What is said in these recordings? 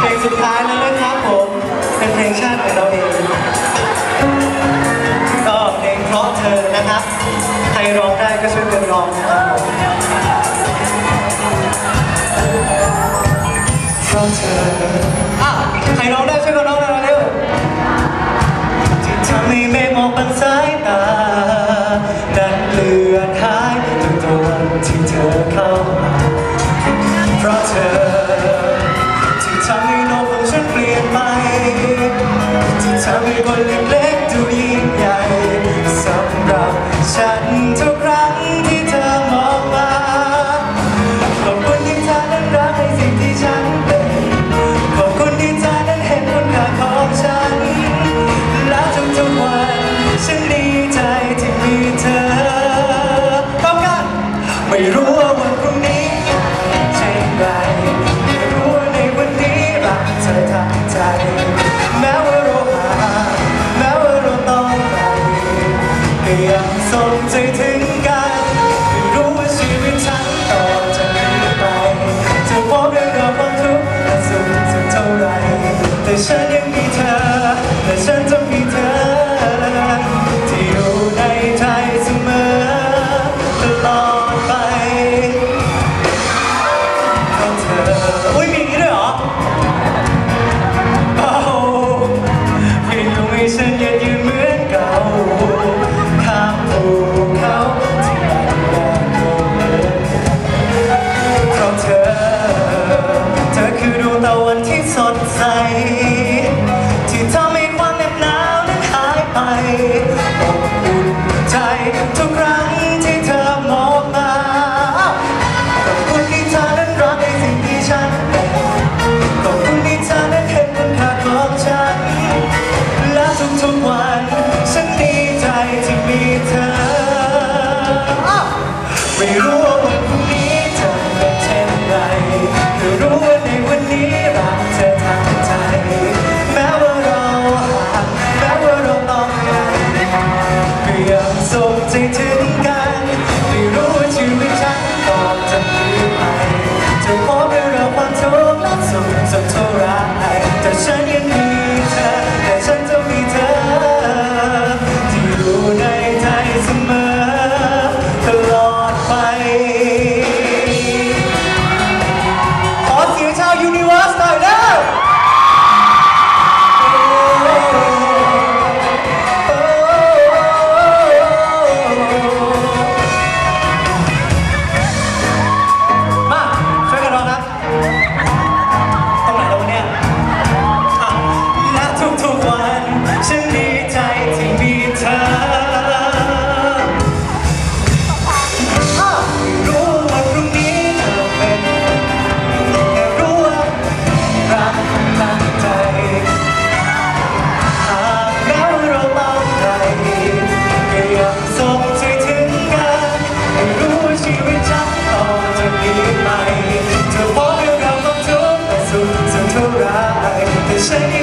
เพลงสุดท้ายแล้วนะครับผม เป็นเพลงชาติของเราเอง ก็เพลงเพราะเธอนะครับ ใครร้องได้ก็ช่วยกันร้องนะครับผมเพราะเธอ ฉันท่ ตะวันที่สดใส ที่ทำให้ความเหน็บหนาวนั้นหายไปอบอุ่นใจทุกครั้งที่เธอมองมาขอบคุณที่เธอนั้นรักในสิ่งที่ฉันเป็นขอบคุณที่เธอนั้นเห็นคุณค่าของฉัน และทุกๆวันฉันดีใจที่มีเธอไม่รู้ งใจถึงกันไม่รู้ว่าชีวิตฉันตอจะมีไหจะพบเรื่องความทุกข์และสุขสักเท่าไรแต่ฉันยัง say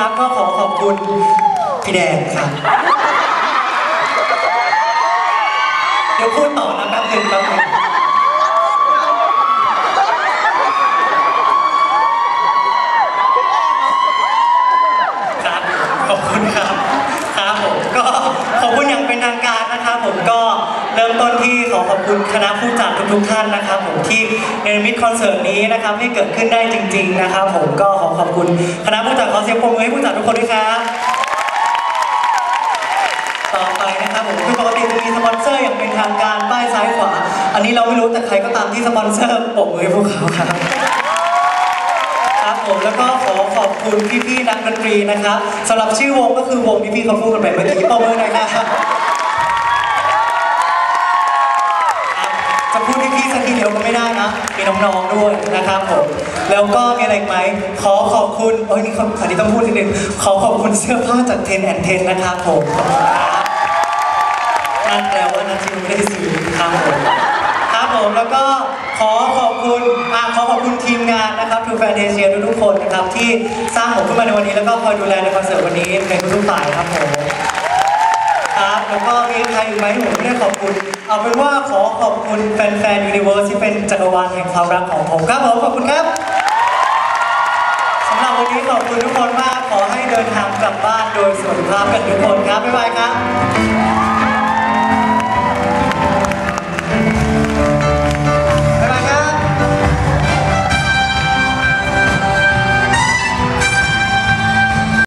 ครับ ก็ขอขอบคุณพี่แดงครับ เดี๋ยวพูดต่อนะแป๊บนึงแป๊ครับขอบคุณครับ ครับผมก็ขอบคุณอย่างเป็นทางการนะครับ ผมก็เริ่มต้นที่ขอขอบคุณคณะผู้จัดทุกๆท่านนะครับ ผมที่ เนมิตรคอนเสิร์ตนี้นะครับให้เกิดขึ้นได้จริง ๆนะครับ ผมก็ขอขอบคุณคณะผู้จัดขอเสียงปรบมือให้ผู้จัดทุกคนด้วยครับต่อไปนะครับผมคือปกติจะมีสปอนเซอร์อย่างเป็นทางการป้ายซ้ายขวา อันนี้เราไม่รู้แต่ใครก็ตามที่สปอนเซอร์ปรบมือให้พวกเขาครับครับผมแล้วก็ขอขอบคุณพี่ๆนักดนตรีนะครับสำหรับชื่อวงก็คือวงพี่ๆเขาพูดกันไปเมื่อกี้ปรบมือหน่อยครับ เดียวก็ไม่ได้นะ มีน้องๆด้วยนะครับผม แล้วก็มีอะไรไหม ขอขอบคุณโอ้ยนี่เขอันนี้ต้องพูดนิดนึง ขอขอบคุณเสื้อผ้าจากเทนแอนเทนนะครับผมนั่นแปลว่านาทีไม่ได้ซื้อครับผมครับผม แล้วก็ขอขอบคุณอ่าขอขอบคุณทีมงานนะครับทูแฟนเทเชียทุกๆคนนะครับที่สร้างผมขึ้นมาในวันนี้แล้วก็คอยดูแลในคอนเสิร์ตวันนี้ในทุกๆฝ่ายครับผม แล้วก็มีใครอีกไหมผมไม่ได้ขอบคุณ เอาเป็นว่าขอขอบคุณแฟนๆยูนิเวิร์สที่เป็นจักรวาลแห่งความรักของผมครับผมขอบคุณครับสำหรับวันนี้ขอบคุณทุกคนมาก ขอให้เดินทางกลับบ้านโดยสุขภาพกันทุกคนครับบ๊ายบายครับ